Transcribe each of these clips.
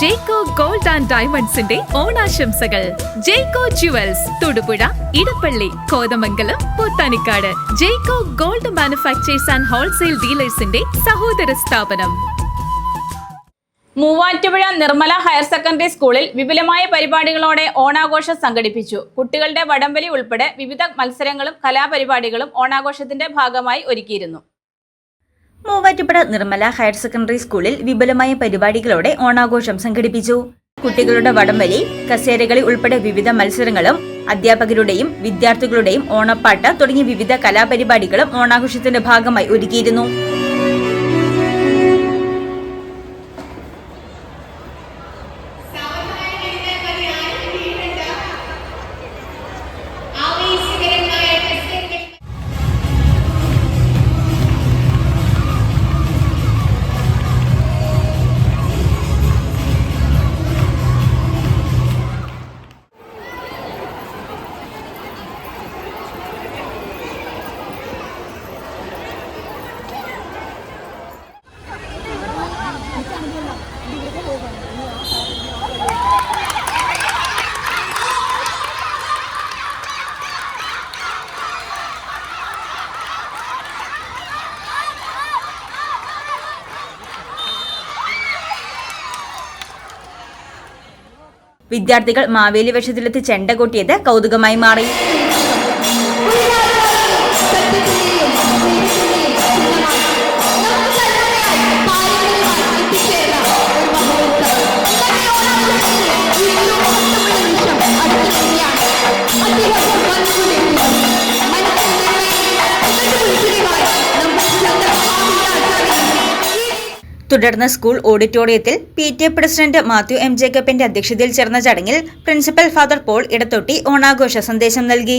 ജേക്കോ gold and ഡയമണ്ട്സിന്റെ ഓണാശംസകൾ. Jecko jewels Thodupuzha Edappally Kothamangalam Pothanikkad. Jecko gold manufacturers and wholesale ഡീലേഴ്സിന്റെ സഹോദര സ്ഥാപനം. Muvattupuzha Nirmala higher secondary സ്കൂളിൽ വിപുലമായ പരിപാടികളോടെ ഓണാഘോഷം സംഘടിപ്പിച്ചു. കുട്ടികളുടെ വടംവലി ഉൾപ്പെടെ വിവിധ മത്സരങ്ങളും കലാപരിപാടികളും ഓണാഘോഷത്തിന്റെ ഭാഗമായി ഒരുക്കിയിരുന്നു. മൂവാറ്റുപുഴ നിർമ്മല ഹയർ സെക്കൻഡറി സ്കൂളിൽ വിപുലമായ പരിപാടികളോടെ ഓണാഘോഷം സംഘടിപ്പിച്ചു. കുട്ടികളുടെ വടംവലി കസേരകളി ഉൾപ്പെടെ വിവിധ മത്സരങ്ങളും അധ്യാപകരുടെയും വിദ്യാർത്ഥികളുടെയും ഓണപ്പാട്ട് തുടങ്ങിയ വിവിധ കലാപരിപാടികളും ഓണാഘോഷത്തിന്റെ ഭാഗമായി ഒരുക്കിയിരുന്നു. വിദ്യാർത്ഥികൾ മാവേലി വേഷത്തിലെത്തി ചെണ്ട കൊട്ടിയത് കൗതുകമായി മാറി. തുടർന്ന് സ്കൂൾ ഓഡിറ്റോറിയത്തിൽ P T A president Mathew M ജേക്കബിന്റെ അധ്യക്ഷതയിൽ ചേർന്ന ചടങ്ങിൽ പ്രിൻസിപ്പൽ ഫാദർ പോൾ ഇടത്തൊട്ടി ഓണാഘോഷ സന്ദേശം നൽകി.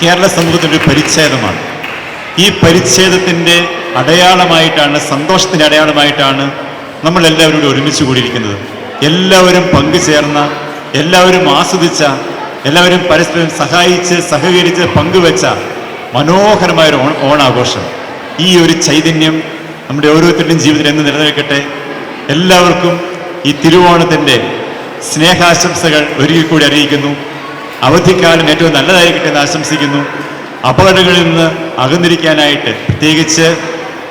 കേരള സമൂഹത്തിന്റെ പരിച്ഛേദമാണ്. ഈ പരിച്ഛേദത്തിന്റെ അടയാളമായിട്ടാണ് സന്തോഷത്തിന്റെ അടയാളമായിട്ടാണ് നമ്മൾ എല്ലാവരും കൂടി ഒരുമിച്ച് കൂടിയിരിക്കുന്നത്. എല്ലാവരും പങ്കുചേർന്ന എല്ലാവരും ആസ്വദിച്ച എല്ലാവരും പരസ്പരം സഹായിച്ച് സഹകരിച്ച് പങ്കുവെച്ച മനോഹരമായ ഒരു ഓണാഘോഷം. ഈ ഒരു ചൈതന്യം നമ്മുടെ ഓരോരുത്തരുടെയും ജീവിതത്തിൽ എന്ന് നിലനിൽക്കട്ടെ. എല്ലാവർക്കും ഈ തിരുവോണത്തിന്റെ സ്നേഹാശംസകൾ ഒരിക്കൽ കൂടി അറിയിക്കുന്നു. അവധിക്കാലം ഏറ്റവും നല്ലതായിരിക്കട്ടെ എന്ന് ആശംസിക്കുന്നു. അപകടങ്ങളിൽ നിന്ന് അകന്നിരിക്കാനായിട്ട് പ്രത്യേകിച്ച്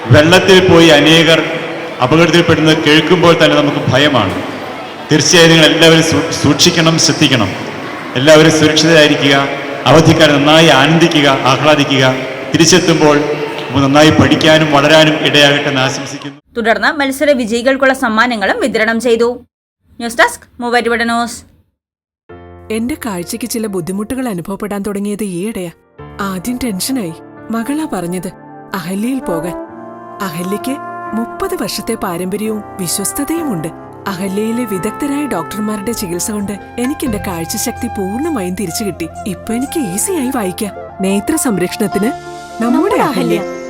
വെള്ളത്തിൽ പോയി അനേകർ അപകടത്തിൽപ്പെടുന്നത് കേൾക്കുമ്പോൾ തന്നെ നമുക്ക് ഭയമാണ്. തീർച്ചയായും നിങ്ങൾ എല്ലാവരും സൂക്ഷിക്കണം ശ്രദ്ധിക്കണം. എല്ലാവരും സുരക്ഷിതരായിരിക്കുക. അവധിക്കാലം നന്നായി ആനന്ദിക്കുക ആഹ്ലാദിക്കുക. തിരിച്ചെത്തുമ്പോൾ നന്നായി പഠിക്കാനും വളരാനും ഇടയാകട്ടെ എന്ന് ആശംസിക്കുന്നു. തുടർന്ന് മത്സര വിജയികൾക്കുള്ള സമ്മാനങ്ങളും വിതരണം ചെയ്തു. News desk Muvattupuzha news. എന്റെ കാഴ്ചയ്ക്ക് ചില ബുദ്ധിമുട്ടുകൾ അനുഭവപ്പെടാൻ തുടങ്ങിയത് ഈയിടെയാ. ആദ്യം ടെൻഷനായി. മകളാ പറഞ്ഞത് അഹല്യയിൽ പോകാൻ. അഹല്യയ്ക്ക് മുപ്പത് വർഷത്തെ പാരമ്പര്യവും വിശ്വസ്തതയുമുണ്ട്. അഹല്യയിലെ വിദഗ്ധരായ ഡോക്ടർമാരുടെ ചികിത്സ കൊണ്ട് എനിക്ക് എന്റെ കാഴ്ചശക്തി പൂർണമായും തിരിച്ചു കിട്ടി ഇപ്പൊ എനിക്ക് ഈസിയായി വായിക്കാം. നേത്ര സംരക്ഷണത്തിന് നമ്മുടെ Ahalya.